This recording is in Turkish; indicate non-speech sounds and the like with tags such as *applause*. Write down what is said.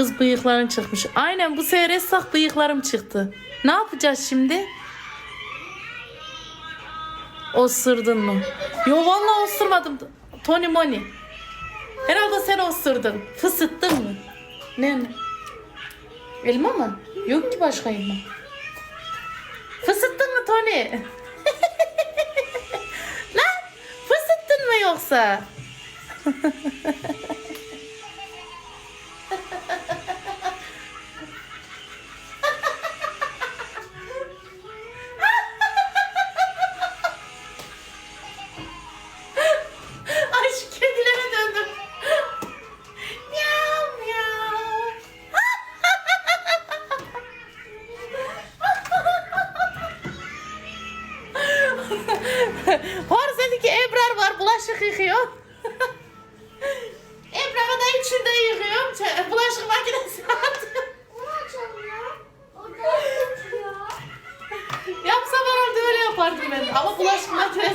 Kız bıyıkların çıkmış. Aynen bu sefer essak bıyıklarım çıktı. Ne yapacağız şimdi? Osurdun mu? Yo vallahi osurmadım. Tony Moni. Herhalde sen osurdun. Fısıttın mı? Ne? ne? Elma mı? Yok ki başka elma. Fısıttın mı Tony? *laughs* Lan fısıttın mı yoksa? *laughs* *laughs* Var dedi ki Ebrar var bulaşık yıkıyor. *laughs* Ebrar'ı da içinde yıkıyorum. Bulaşık makinesi attım. Yapsam herhalde öyle yapardım ben. Ama bulaşık makinesi.